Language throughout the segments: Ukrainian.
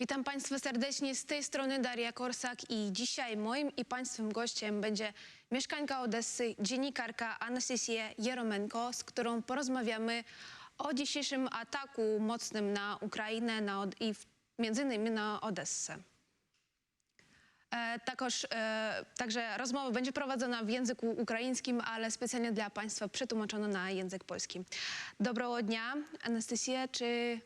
Witam Państwa serdecznie z tej strony Daria Korsak i dzisiaj moim i Państwem gościem będzie mieszkańka Odessy, dziennikarka Anastasija Jeromenko, z którą porozmawiamy o dzisiejszym ataku mocnym na Ukrainę na, i w, między innymi na Odessę. E, takoż, e, także rozmowa będzie prowadzona w języku ukraińskim, ale specjalnie dla Państwa przetłumaczona na język polski. Dobrego dnia, Anastasija, czy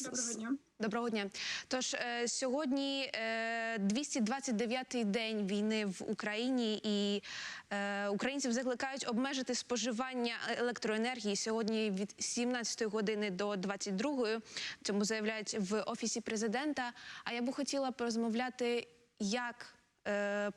Доброго дня. Доброго дня. Тож е, сьогодні е, 229-й день війни в Україні, і е, українців закликають обмежити споживання електроенергії сьогодні від 17 години до 22-ї. Цьому заявляють в офісі президента. А я би хотіла порозмовляти, як е,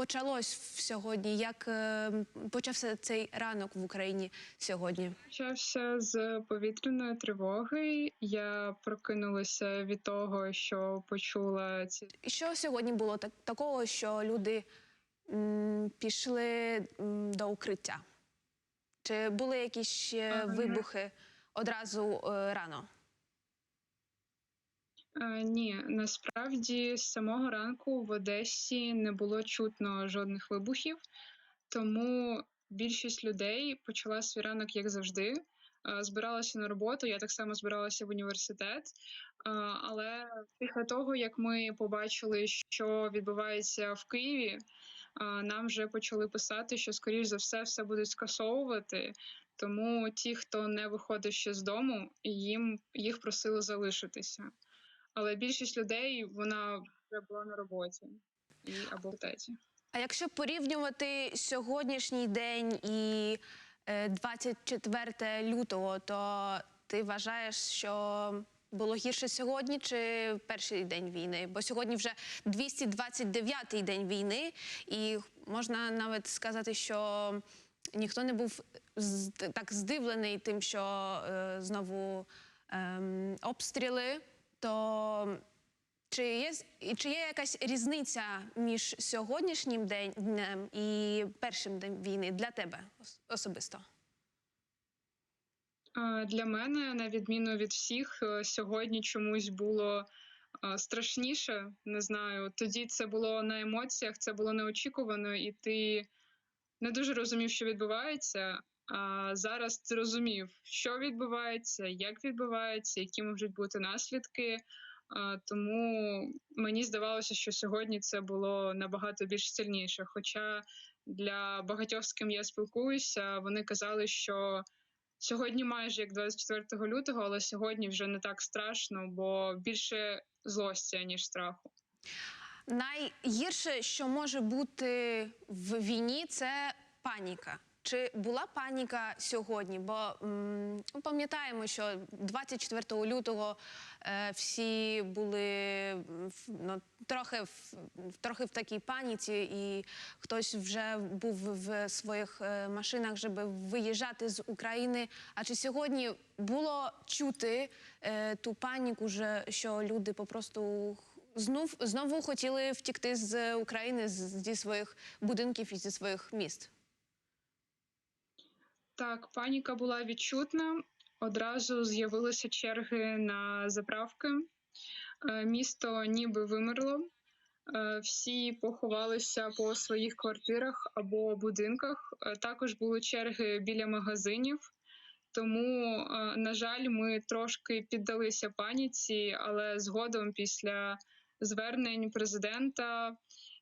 почалось сьогодні, як е, почався цей ранок в Україні сьогодні. Почався з повітряної тривоги. Я прокинулася від того, що почула ці Що сьогодні було так, такого, що люди м, пішли м, до укриття? Чи були якісь ще Ага. вибухи одразу е, рано? Е, ні, насправді з самого ранку в Одесі не було чутно жодних вибухів, тому більшість людей почала свій ранок, як завжди. Е, Збиралася на роботу, я так само збиралася в університет. Е, Але після того, як ми побачили, що відбувається в Києві, нам вже почали писати, що скоріш за все все будуть скасовувати. Тому ті, хто не виходить ще з дому, їм їх просили залишитися. Але більшість людей вона вже була на роботі і або в теті. А якщо порівнювати сьогоднішній день і е, 24 лютого, то ти вважаєш, що було гірше сьогодні чи перший день війни? Бо сьогодні вже 229-й день війни, і можна навіть сказати, що ніхто не був так здивлений тим, що е, знову ем, обстріли, то чи є, чи є якась різниця між сьогоднішнім днем і першим днем війни для тебе особисто? Е, Для мене, на відміну від всіх, е, сьогодні чомусь було е, страшніше. Не знаю. Тоді це було на емоціях, це було неочікувано, і ти не дуже розумів, що відбувається. А зараз ти розумів, що відбувається, як відбувається, які можуть бути наслідки. Тому мені здавалося, що сьогодні це було набагато більш сильніше. Хоча для багатьох, з ким я спілкуюся, вони казали, що сьогодні майже як 24 лютого, але сьогодні вже не так страшно, бо більше злості, ніж страху. Найгірше, що може бути в війні, це паніка. Чи була паніка сьогодні? Бо пам'ятаємо, що 24 лютого е, всі були в- ну, трохи, в, трохи в такій паніці, і хтось вже був в своїх е, машинах, щоб виїжджати з України. А чи сьогодні було чути е, ту паніку, що люди попросту знов, знову хотіли втікти з України зі своїх будинків і зі своїх міст? Так, паніка була відчутна. Одразу з'явилися черги на заправки. Е, Місто ніби вимерло. Е, Всі поховалися по своїх квартирах або будинках. Е, Також були черги біля магазинів. Тому, на жаль, ми трошки піддалися паніці, але згодом, після звернень президента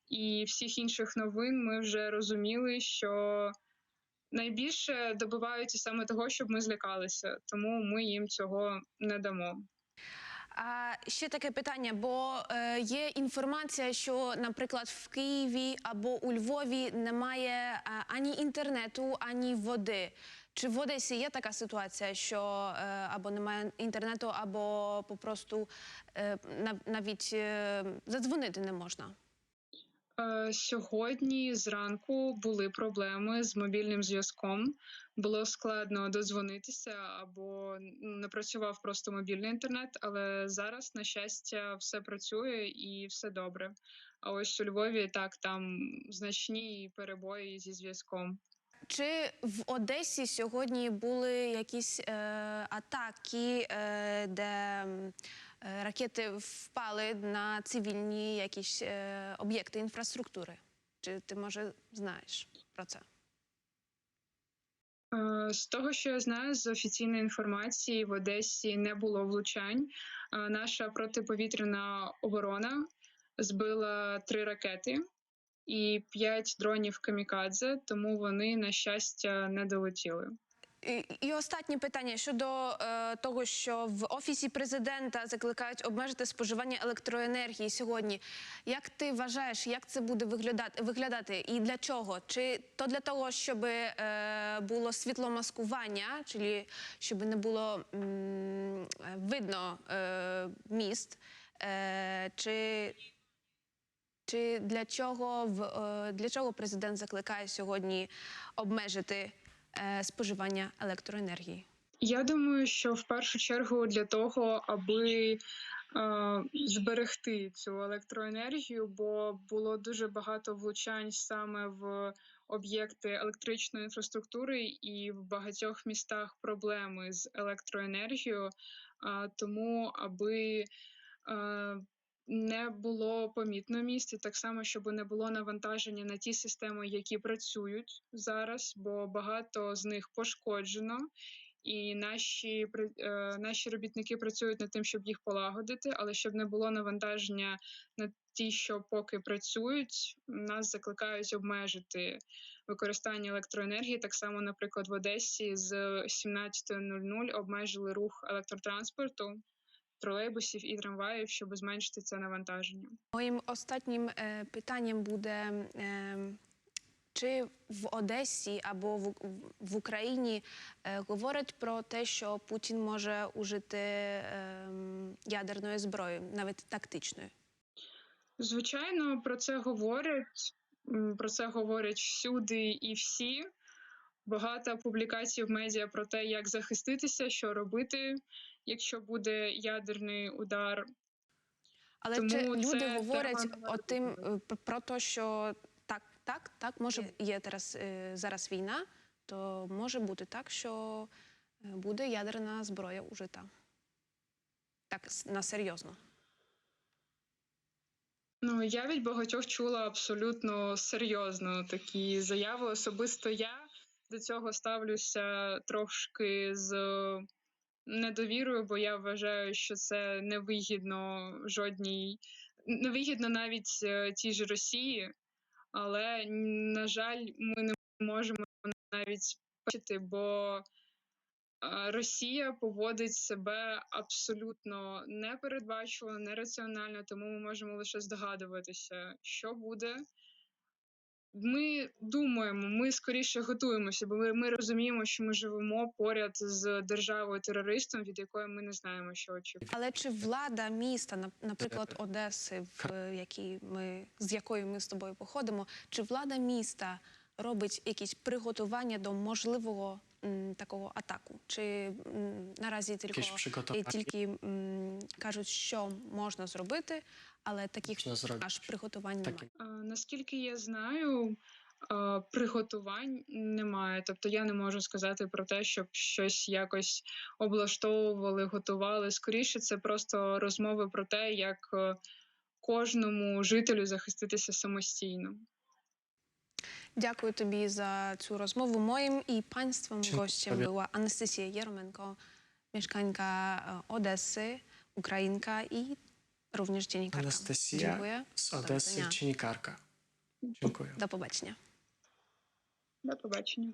і всіх інших новин, ми вже розуміли, що найбільше добиваються саме того, щоб ми злякалися, тому ми їм цього не дамо. А ще таке питання, бо е, є інформація, що, наприклад, в Києві або у Львові немає е, ані інтернету, ані води. Чи в Одесі є така ситуація, що е, або немає інтернету, або попросту е, нав- навіть е, задзвонити не можна? Е, Сьогодні зранку були проблеми з мобільним зв'язком. Було складно дозвонитися або не працював просто мобільний інтернет, але зараз, на щастя, все працює і все добре. А ось у Львові так там значні перебої зі зв'язком. Чи в Одесі сьогодні були якісь е, атаки, е, де ракети впали на цивільні якісь е, об'єкти інфраструктури. Чи ти може знаєш про це? Е, З того, що я знаю, з офіційної інформації в Одесі не було влучань. Е, Наша протиповітряна оборона збила три ракети і п'ять дронів камікадзе, тому вони, на щастя, не долетіли. І, останнє питання щодо е, того, що в офісі президента закликають обмежити споживання електроенергії сьогодні. Як ти вважаєш, як це буде виглядати, виглядати і для чого? Чи то для того, щоб е, було світломаскування, чи щоб не було м, видно е, міст, е, чи чи для чого в е, для чого президент закликає сьогодні обмежити споживання електроенергії? Я думаю, що в першу чергу для того, аби е, зберегти цю електроенергію, бо було дуже багато влучань саме в об'єкти електричної інфраструктури, і в багатьох містах проблеми з електроенергією. Тому, аби е, не було помітно міст, так само, щоб не було навантаження на ті системи, які працюють зараз, бо багато з них пошкоджено, і наші е, наші робітники працюють над тим, щоб їх полагодити, але щоб не було навантаження на ті, що поки працюють, нас закликають обмежити використання електроенергії. Так само, наприклад, в Одесі з 17.00 обмежили рух електротранспорту, тролейбусів і трамваїв, щоб зменшити це навантаження. Моїм останнім е, питанням буде. Е, чи в Одесі або в, в Україні е, говорять про те, що Путін може ужити е, ядерної зброї, навіть тактичної? Звичайно, про це говорять. Про це говорять всюди і всі. Багато публікацій в медіа про те, як захиститися, що робити, якщо буде ядерний удар. Але Тому чи люди це говорять о тим е, про те, що так, так, так, може є зараз, е, зараз війна, то може бути так, що е, буде ядерна зброя ужита. Так, на серйозно. Ну, я від багатьох чула абсолютно серйозно такі заяви. Особисто я до цього ставлюся трошки з недовірою, бо я вважаю, що це невигідно жодній, невигідно навіть е, тій ж Росії, але на жаль, ми не можемо навіть бачити, бо е, Росія поводить себе абсолютно непередбачувано, нераціонально, тому ми можемо лише здогадуватися, що буде. Ми думаємо, ми скоріше готуємося, бо ми, ми розуміємо, що ми живемо поряд з державою терористом, від якої ми не знаємо, що очікувати. Але чи влада міста, нап- наприклад, Одеси, в якій ми з якої ми з тобою походимо, чи влада міста робить якісь приготування до можливого такого атаку? Чи наразі тільки, тільки кажуть, що можна зробити, але таких зробити. аж приготувань Так, немає? А, наскільки я знаю, приготувань немає. Тобто я не можу сказати про те, щоб щось якось облаштовували, готували. Скоріше, це просто розмови про те, як е, кожному жителю захиститися самостійно. Дякую тобі за цю розмову. Моїм і панством Dziękuję gościem tobie. była Anastazja Jeromenko, mieszkańka e, Odesy, Ukrainka i również dziennikarka. Анастасія Dziękuję. з Do Одеси, widzenia. dziennikarka. Dziękuję. До побачення. До побачення.